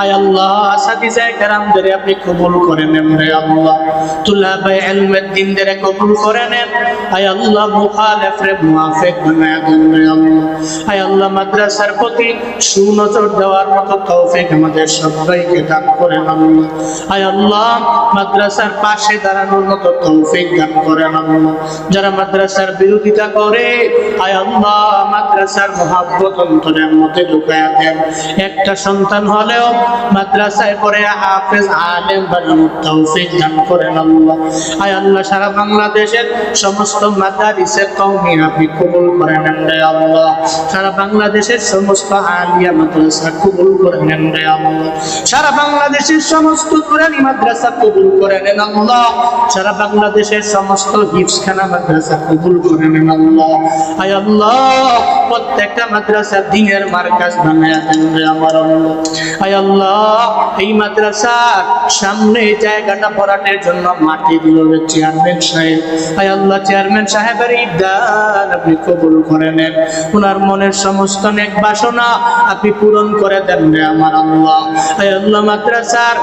আয় আল্লাহ আসাদিজায় কেরামদের আপনি কবুল করে নেন রে আল্লাহ। তুলা ভাই এলমের দিনদের কবুল করে নেন। আয় আল্লাহ মুখালেফ রে মুআফিক বানায় দেন রে আল্লাহ। আয় আল্লাহ, মাদ্রাসার প্রতি সুনজর দেওয়ার মতো তৌফিক আমাদের সবাইকে দান করেন আল্লাহ। আয় আল্লাহ, মাদ্রাসার পাশে দাঁড়ানোর মতো তৌফিক দান করেন আল্লাহ। যারা মাদ্রাসার বিরোধিতা করে আয় আল্লাহ, মাদ্রাসার মহাব্বত অন্তরের মধ্যে ঢুকায়া দেন। একটা সন্তান হলেও মাদ্রাসায় পড়ে হাফেজ আলেম বানানোর তৌফিক দান করেন আল্লাহ। আয় আল্লাহ, সারা বাংলাদেশের সমস্ত মাদারিসের কওমি আপনি কবুল করে নেন রে আল্লাহ। সারা বাংলাদেশের সমস্ত আলিয়া মাদ্রাসা কবুল করে নেন রে আল্লাহ। সারা বাংলাদেশের সমস্ত কোরআনী মাদ্রাসা কবুল করে নেন আল্লাহ। সারা বাংলাদেশের সমস্ত হিফসখানা মাদ্রাসা কবুল করে নেন আল্লাহ। আয় আল্লাহ, প্রত্যেকটা মাদ্রাসা দিনের মার্কাজ বানায় দেন রে আমার আল্লাহ। আয় আল্লাহ এই মাদ্রাসার সামনে জায়গাটা জন্য মাটি দিল চেয়ারম্যান সাহেব। আল্লাহ চেয়ারম্যান সাহেবের আপনি কবুল করে নেন। ওনার মনের সমস্ত নেক বাসনা আপনি পূরণ করে দেন রে আমার আল্লাহ। আল্লাহ, মাদ্রাসার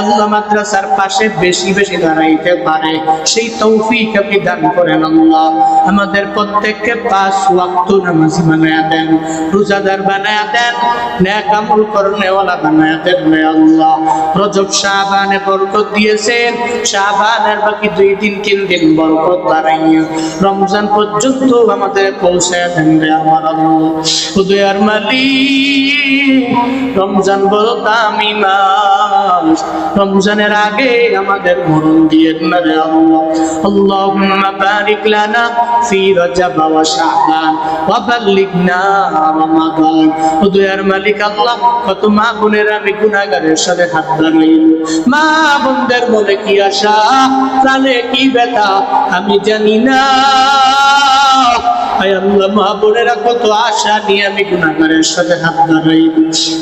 আল্লাহ, মাদ্রাসার পাশে বেশি বেশি দাঁড়াইতে পারে। সেই তৌফিক আপনি দান করেন আল্লাহ। আমাদের প্রত্যেককে পাঁচ ওয়াক্ত নামাজি বানায়া দেন, রোজাদার বানায়া দেন ন্যাক আমল করনেওয়ালা বানায়া দেন রে আল্লাহ রজব শাহবানে বরকত দিয়েছেন। শাহবানের বাকি দুই দিন, তিন দিন বরকত বাড়াইয়া রমজান পর্যন্ত আমাদের পৌঁছায় দেন রে আমার আল্লাহ। উদয়ার মালি রমজান বড় মাস রমজানের আগে আমাদের মরণ দিয়ে না রে আল্লাহ। আল্লাহুম্মা বারিক লানা ফি রজব ওয়া শাবান ওয়া রমাদান। উদয়ার মালিক আল্লাহ, কত মা বোনের আমি গুনাহগারের সাথে হাত বাড়াইল মা বোনদের মনে কি আশা? প্রাণে কি ব্যথা? আমি জানি না। আয় আল্লাহ, মা বোনেরা কত আশা নিয়ে আমি গুণাগারের সাথে হাত দাঁড়াই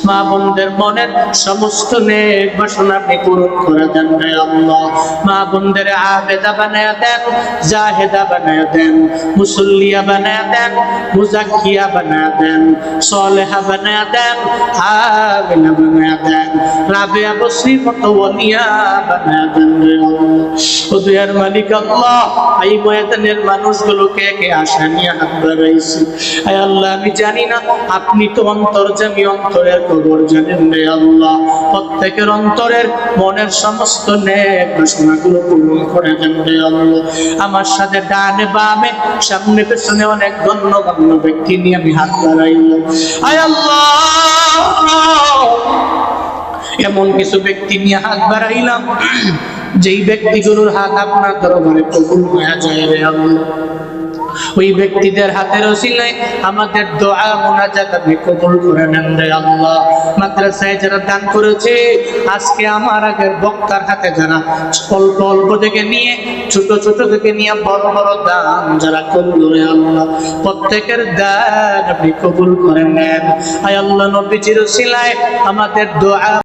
মা বোনদের মনের সমস্ত নেক বাসনা আপনি পূরণ করে দেন আল্লাহ। মা বোনদের আবেদা বানায়া দেন, জাহেদা বানায়া দেন, মুসল্লিয়া বানায়া দেন, মুজাক্কিয়া বানায়া দেন, সলেহা বানায়া দেন আবেলা বানায়া দেন, রাবেয়া বসরি মতো ওলিয়া বানায়া দেন ও দুয়ার মালিক আল্লাহ, এই ময়দানের মানুষগুলোকে একে আশা নিয়ে প্রত্যেকের অন্তরের মনের সমস্ত পূরণ করে দেন আমার সাথে ডানে বামে, সামনে পেছনে অনেক গণ্য গণ্য ব্যক্তি নিয়ে আমি হাত এমন কিছু ব্যক্তি নিয়ে হাত বাড়াইলাম, যেই ব্যক্তিগুলোর হাত আপনার দরবারে কবুল হয়ে যায় রে আল্লাহ। ওই ব্যক্তিদের হাতের ওসিলায় আমাদের দোয়া মোনাজাত আপনি কবুল করে নেন রে আল্লাহ। মাদ্রাসায় যারা দান করেছে, আজকে আমার আগের বক্তার হাতে যারা অল্প অল্প থেকে নিয়ে, ছোট ছোট থেকে নিয়ে বড় বড় দান যারা করল রে আল্লাহ, প্রত্যেকের দান আপনি কবুল করে নেন। আয় আল্লাহ নবীজির ওসিলায় আমাদের দোয়া